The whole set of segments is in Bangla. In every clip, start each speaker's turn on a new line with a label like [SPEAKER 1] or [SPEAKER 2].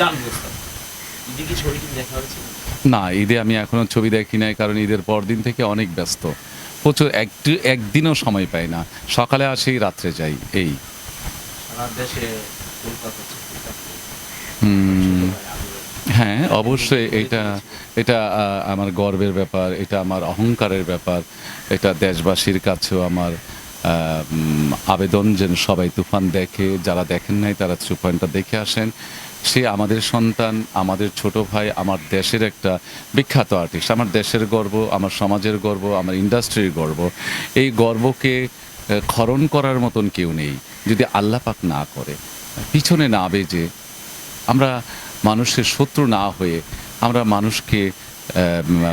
[SPEAKER 1] জানব স্যার ঈদে কি ছবিটি দেখা হয়েছে?
[SPEAKER 2] না ঈদে আমি এখনও ছবি দেখি নাই কারণ ঈদের পর দিন থেকে অনেক ব্যস্ত। প্রচুর একটু একদিনও সময় পাই না। সকালে আসি রাত্রে যাই এই। হ্যাঁ অবশ্যই এটা এটা আমার গর্বের ব্যাপার এটা আমার অহংকারের ব্যাপার এটা দেশবাসীর কাছেও আমার আবেদন যেন সবাই তুফান দেখে যারা দেখেন নাই তারা তুফানটা দেখে আসেন। সে আমাদের সন্তান, আমাদের ছোট ভাই, আমার দেশের একটা বিখ্যাত আর্টিস্ট আমার দেশের গর্ব, আমার সমাজের গর্ব, আমার ইন্ডাস্ট্রির গর্ব। এই গর্বকে খরণ করার মতন কেউ নেই, যদি আল্লাপাক না করে। পিছনে না বেজে আমরা মানুষের শত্রু না হয়ে আমরা মানুষকে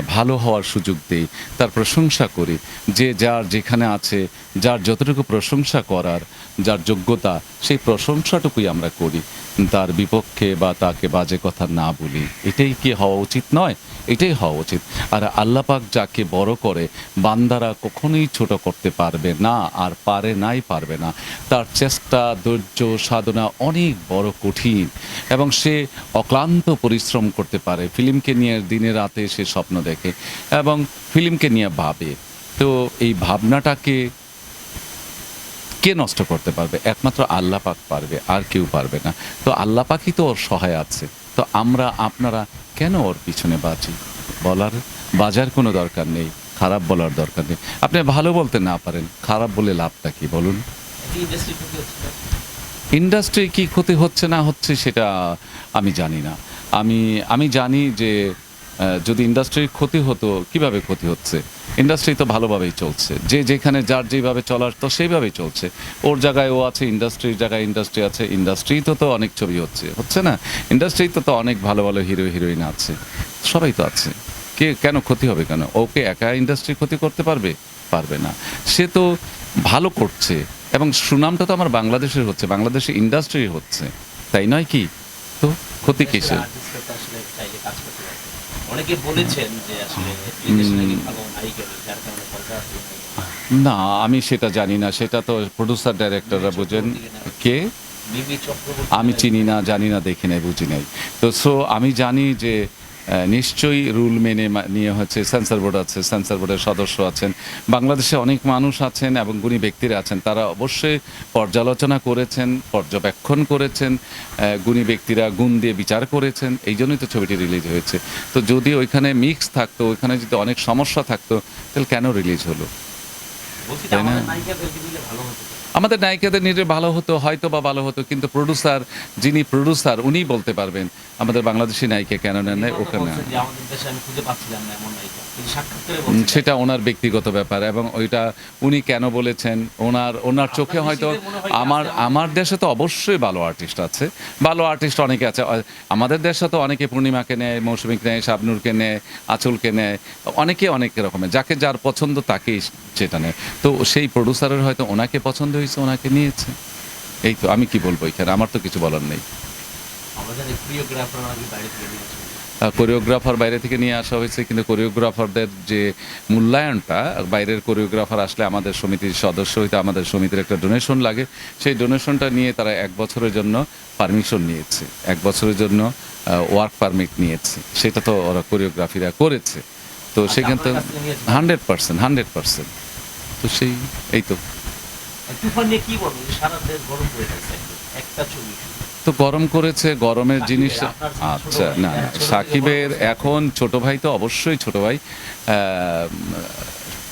[SPEAKER 2] ভালো হওয়ার সুযোগ দেই, তার প্রশংসা করি। যে যার যেখানে আছে, যার যতটুকু প্রশংসা করার, যার যোগ্যতা, সেই প্রশংসাটুকুই আমরা করি। তার বিপক্ষে বা তাকে বাজে কথা না বলি। এটাই কি হওয়া উচিত নয়? এটাই হওয়া উচিত। আর আল্লাপাক যাকে বড় করে, বান্দারা কখনোই ছোট করতে পারবে না, আর পারে নাই পারবে না। তার চেষ্টা, ধৈর্য, সাধনা অনেক বড় কঠিন। এবং সে অক্লান্ত পরিশ্রম করতে পারে। ফিল্মকে নিয়ে দিনে রাতে সে স্বপ্ন দেখে এবং ফিল্মকে নিয়ে ভাবে। তো এই ভাবনাটাকে কে নষ্ট করতে পারবে? একমাত্র আল্লাহ পাক পারবে, আর কেউ পারবে না। তো আল্লাহ পাকই তো ওর সহায় আছে। তো আমরা, আপনারা কেন ওর পিছনে বাঁচি বলার বাজার কোনো দরকার নেই, খারাপ বলার দরকার নেই। আপনি ভালো বলতে না পারেন, খারাপ বলে লাভটা কি? বলুন।
[SPEAKER 1] ইন্ডাস্ট্রি
[SPEAKER 2] কি ক্ষতি হচ্ছে না হচ্ছে সেটা আমি জানি না। আমি আমি জানি যে যদি ইন্ডাস্ট্রির ক্ষতি হতো, কীভাবে ক্ষতি হচ্ছে? ইন্ডাস্ট্রি তো ভালোভাবেই চলছে। যে যেখানে যার যেভাবে চলার, তো সেইভাবেই চলছে। ওর জায়গায় ও আছে ইন্ডাস্ট্রির জায়গায় ইন্ডাস্ট্রি আছে। ইন্ডাস্ট্রি তো তো অনেক ছবি হচ্ছে। হচ্ছে না? ইন্ডাস্ট্রি তো তো অনেক ভালো ভালো হিরো হিরোইন আছে। সবাই তো আছে। কে, কেন ক্ষতি হবে কেন? ওকে একা ইন্ডাস্ট্রি ক্ষতি করতে পারবে? পারবে না। সে তো ভালো করছে। এবং সুনামটা তো আমার বাংলাদেশের হচ্ছে। বাংলাদেশে ইন্ডাস্ট্রি হচ্ছে। তাই নয় কি? তো ক্ষতি কিসের?
[SPEAKER 1] অনেকে বলেছেন যে আসলে এই দেশে নাকি ভালো যার কারণে পর্দা
[SPEAKER 2] না আমি সেটা জানি না। সেটা তো প্রডিউসার ডাইরেক্টররা বোঝেন। কে আমি চিনি না জানি না দেখি নাই বুঝি নাই। তো সো আমি জানি যে নিশ্চয়ই রুল মেনে নিয়ে হচ্ছে সেন্সর বোর্ড আছে সেন্সর বোর্ডের সদস্য আছেন। বাংলাদেশে অনেক মানুষ আছেন এবং গুণী ব্যক্তিরা আছেন। তারা অবশ্যই পর্যালোচনা করেছেন পর্যবেক্ষণ করেছেন গুণী ব্যক্তিরা গুণ দিয়ে বিচার করেছেন। এই জন্যই তো ছবিটি রিলিজ হয়েছে। তো যদি ওইখানে মিক্স থাকতো ওইখানে যদি অনেক সমস্যা থাকতো তাহলে কেন রিলিজ হলো? তাই না?
[SPEAKER 1] আমাদের
[SPEAKER 2] নায়িকাদের নিজে ভালো হতো হয়তো বা ভালো হতো কিন্তু প্রডিউসার যিনি প্রডিউসার উনিই বলতে পারবেন আমাদের বাংলাদেশি নায়িকা কেন নেন নাই ওখানে
[SPEAKER 1] না বলছেন
[SPEAKER 2] সেটা ওনার ব্যক্তিগত ব্যাপার এবং ওইটা উনি কেন বলেছেন ওনার ওনার চোখে হয়তো আমার আমার দেশে তো অবশ্যই ভালো আর্টিস্ট আছে ভালো আর্টিস্ট অনেকে আছে আমাদের দেশে তো অনেকে পূর্ণিমাকে নেয় মৌসুমীকে নেয় শাবনুরকে নেয় আঁচলকে নেয় অনেকে অনেক রকমের যাকে যার পছন্দ তাকেই সেটা নেয়। তো সেই প্রডিউসারের হয়তো ওনাকে পছন্দ হয়েছে ওনাকে নিয়েছে। এই তো আমি কি বলব এখানে? আমার তো কিছু বলার নেই।
[SPEAKER 1] কোরিওগ্রাফার বাইরে থেকে নিয়ে আসে
[SPEAKER 2] কোরিওগ্রাফার বাইরে থেকে নিয়ে আসা হয়েছে কিন্তু কোরিওগ্রাফারদের যে মূল্যায়নটা বাইরের কোরিওগ্রাফার আসলে আমাদের সমিতির সদস্য হইতে আমাদের সমিতির একটা ডোনেশন লাগে। সেই ডোনেশনটা নিয়ে তারা এক বছরের জন্য পারমিশন নিয়েছে। এক বছরের জন্য ওয়ার্ক পারমিট নিয়েছে। সেটা তো ওরা কোরিওগ্রাফিরা করেছে। তো
[SPEAKER 1] আচ্ছা,
[SPEAKER 2] সেখান থেকে? হান্ড্রেড পার্সেন্ট হান্ড্রেড পার্সেন্ট তো সেই এই তো।
[SPEAKER 1] তুফান নিয়ে কি বলব? সারা দেশ গরম করে গেছে একটা ছবি।
[SPEAKER 2] তো গরম করেছে গরমের জিনিস আচ্ছা না সাকিবের এখন ছোট ভাই তো অবশ্যই ছোট ভাই।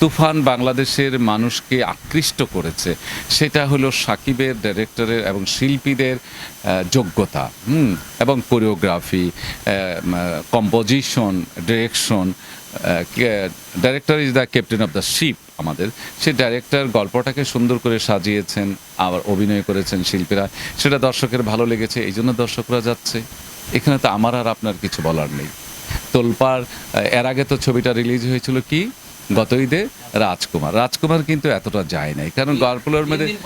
[SPEAKER 2] তুফান বাংলাদেশের মানুষকে আকৃষ্ট করেছে। সেটা হলো সাকিবের ডাইরেক্টরের এবং শিল্পীদের যোগ্যতা হুম এবং choreography composition direction director is the captain of the ship আমাদের। সে ডাইরেক্টর গল্পটাকে সুন্দর করে সাজিয়েছেন, আবার অভিনয় করেছেন শিল্পীরা। সেটা দর্শকের ভালো লেগেছে, এই জন্য দর্শকরা যাচ্ছে। এখানে তো আমার আর আপনার কিছু বলার নেই। তোলপাড় এর আগে তো ছবিটা রিলিজ হয়েছিল কি? গত ঈদে রাজকুমার। রাজকুমার কিন্তু এতটা যায় নাই কারণ গল্পগুলোর মধ্যে।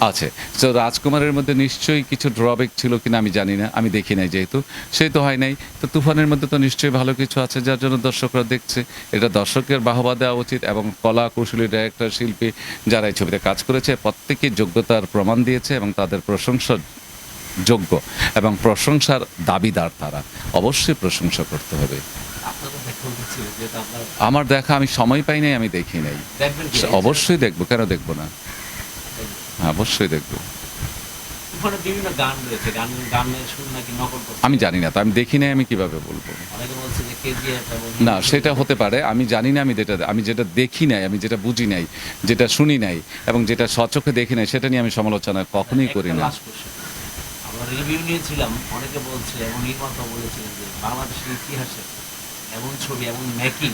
[SPEAKER 2] আছে। তো রাজকুমারের মধ্যে নিশ্চয়ই কিছু ড্রব্যাক ছিল কিনা আমি জানি না আমি দেখি নাই যেহেতু। সেই তো হয় নাই। তো তুফানের মধ্যে তো নিশ্চয়ই ভালো কিছু আছে যার জন্য দর্শকরা দেখছে। এটা দর্শকের বাহবা দেওয়া উচিত এবং কলা কৌশলী ডাইরেক্টর শিল্পী যারা এই ছবিতে কাজ করেছে প্রত্যেকে যোগ্যতার প্রমাণ দিয়েছে এবং তাদের প্রশংসা যোগ্য এবং প্রশংসার দাবিদার তারা। অবশ্যই প্রশংসা করতে হবে। আমার দেখা আমি সময় পাই নাই আমি দেখি নাই। অবশ্যই দেখব কেন দেখব না? হ্যাঁ অবশ্যই দেখব। আমি জানি না তো আমি দেখি নাই আমি কীভাবে বলব? না সেটা হতে পারে আমি জানি না আমি যেটা আমি যেটা দেখি নাই আমি যেটা বুঝি নাই যেটা শুনি নাই এবং যেটা সচক্ষে দেখি নাই সেটা নিয়ে আমি সমালোচনা কখনোই করি না।
[SPEAKER 1] রিভিউ নিয়েছিলাম অনেকে বলছে এবং নির্মাতা বলেছিলেন যে বাংলাদেশের ইতিহাসে এমন ছবি এমন মেকিং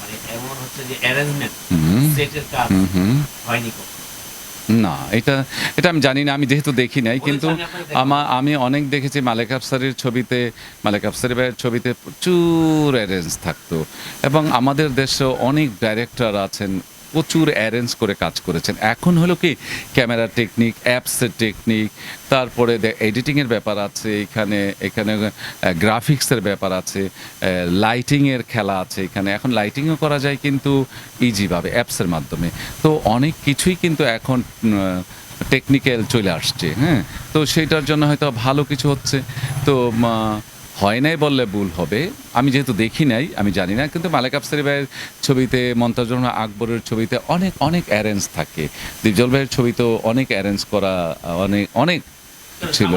[SPEAKER 1] মানে এমন হচ্ছে যে অ্যারেঞ্জমেন্ট সেটের কাজ। হয়নি কখনো।
[SPEAKER 2] না এটা এটা আমি জানি না আমি যেহেতু দেখি নাই কিন্তু
[SPEAKER 1] আমার আমি
[SPEAKER 2] আমা আমি অনেক দেখেছি মালেক আফসারির ছবিতে মালেক আফসারি ভাইয়ের ছবিতে প্রচুর অ্যারেঞ্জ থাকতো এবং আমাদের দেশে অনেক ডাইরেক্টর আছেন প্রচুর অ্যারেঞ্জ করে কাজ করেছেন। এখন হলো কি, ক্যামেরা টেকনিক অ্যাপসের টেকনিক, তারপরে এডিটিংয়ের ব্যাপার আছে, এখানে এখানে গ্রাফিক্সের ব্যাপার আছে লাইটিংয়ের খেলা আছে এখানে। এখন লাইটিংও করা যায় কিন্তু ইজিভাবে, অ্যাপসের মাধ্যমে। তো অনেক কিছুই কিন্তু এখন টেকনিক্যাল চলে আসছে হ্যাঁ? তো সেইটার জন্য হয়তো ভালো কিছু হচ্ছে। তো হয় নাই বললে ভুল হবে। আমি যেহেতু দেখি নাই, আমি জানি না, কিন্তু মালেক আফসারি ভাইয়ের ছবিতে রহমান আকবরের ছবিতে অনেক অনেক অ্যারেঞ্জ থাকে। দীপজল ভাইয়ের ছবিতেও অনেক অ্যারেঞ্জ করা, অনেক অনেক ছিল।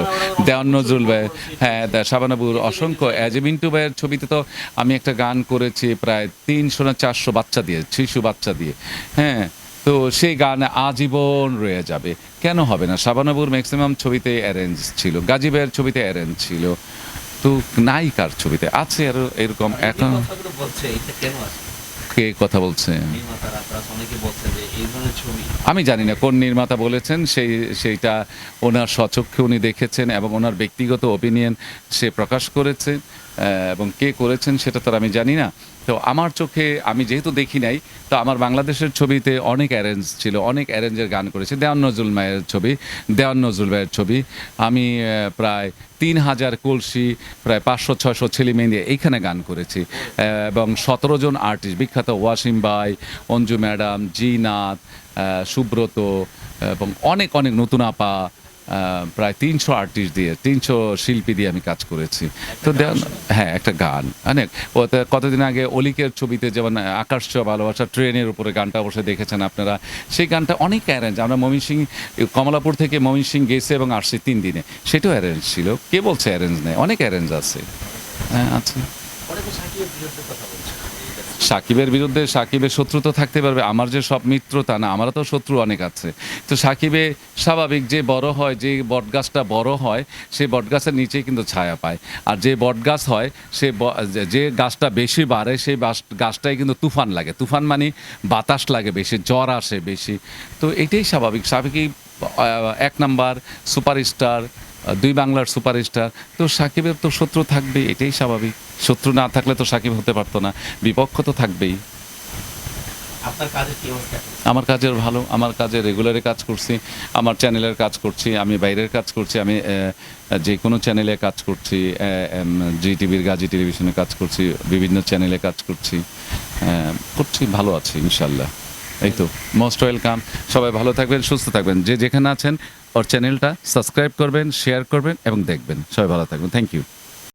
[SPEAKER 2] দেওয়ান নজরুল ভাই হ্যাঁ শাবানাবুর অসংখ্য। অ্যাজ মিন্টু ভাইয়ের ছবিতে তো আমি একটা গান করেছি প্রায় তিনশো না চারশো বাচ্চা দিয়ে, শিশু বাচ্চা দিয়ে। হ্যাঁ তো সেই গান আজীবন রয়ে যাবে। কেন হবে না? শাবানাবুর ম্যাক্সিমাম ছবিতে অ্যারেঞ্জ ছিল, গাজী ভাইয়ের ছবিতে অ্যারেঞ্জ ছিল। তো নায়িকার ছবিতে আছে আর এরকম এখন কে কথা বলছে? আমি জানি না কোন নির্মাতা বলেছেন সেই সেইটা ওনার স্বচক্ষে উনি দেখেছেন এবং ওনার ব্যক্তিগত অপিনিয়ন সে প্রকাশ করেছে এবং কে করেছেন সেটা তো আমি জানি না। তো আমার চোখে, আমি যেহেতু দেখি নাই, তো আমার বাংলাদেশের ছবিতে অনেক অ্যারেঞ্জ ছিল, অনেক অ্যারেঞ্জের গান করেছি। দেওয়ান নজরুল মায়ের ছবি, দেওয়ান নজরুল ভাইয়ের ছবি। আমি প্রায় তিন হাজার কলসি, প্রায় পাঁচশো, ছয়শো ছেলে মেয়ে দিয়ে এইখানে গান করেছি। এবং সতেরো জন আর্টিস্ট বিখ্যাত ওয়াসিম ভাই, অঞ্জু ম্যাডাম জি নাথ সুব্রত, এবং অনেক অনেক নতুন আপা প্রায় তিনশো আর্টিস্ট দিয়ে তিনশো শিল্পী দিয়ে আমি কাজ করেছি। তো হ্যাঁ একটা গান। অনেক। কতদিন আগে অলিকের ছবিতে যেমন আকাশ ছোঁয়া ভালোবাসা ট্রেনের উপরে গানটা অবশ্যই দেখেছেন আপনারা। সেই গানটা অনেক অ্যারেঞ্জ আমরা মমিন সিং কমলাপুর থেকে মমিন সিং গেছে এবং আসছে তিন দিনে। সেটাও অ্যারেঞ্জ ছিল। কে বলছে অ্যারেঞ্জ নেই? অনেক অ্যারেঞ্জ আছে। হ্যাঁ আছে।
[SPEAKER 1] সাকিবের বিরুদ্ধে
[SPEAKER 2] সাকিবের শত্রু তো থাকতে পারবে, আমার যে সব মিত্র তা না, আমারও তো শত্রু অনেক আছে। তো সাকিবে স্বাভাবিক যে বড় হয়, যে বটগাছটা বড় হয় সেই বটগাছের নিচেই কিন্তু ছায়া পায়। আর যে বটগাছ হয়, সে যে- গাছটা বেশি বাড়ে, সেই গাছটাই কিন্তু তুফান লাগে। তুফান মানে বাতাস লাগে বেশি, জ্বর আসে বেশি। তো এটাই স্বাভাবিক। স্বাভাবিক এক নাম্বার সুপারস্টার দুই বাংলার সুপারস্টার। তো সাকিবের তো শত্রু থাকবে এটাই স্বাভাবিক। শত্রু না থাকলে তো সাকিব হতে পারতো না। বিপক্ষ তো থাকবেই? আমার কাজের ভালো আমার কাজে রেগুলারে কাজ করছি আমার চ্যানেলের কাজ করছি আমি বাইরের কাজ করছি আমি যে কোনো চ্যানেলে কাজ করছি জি টিভির গাজী টেলিভিশনে কাজ করছি বিভিন্ন চ্যানেলে কাজ করছি করছি ভালো আছি ইনশাল্লাহ এই তো মোস্ট ওয়েলকাম সবাই ভালো থাকবেন সুস্থ থাকবেন। যে যেখানে আছেন ওর চ্যানেলটা সাবস্ক্রাইব করবেন শেয়ার করবেন এবং দেখবেন। সবাই ভালো থাকবেন। Thank you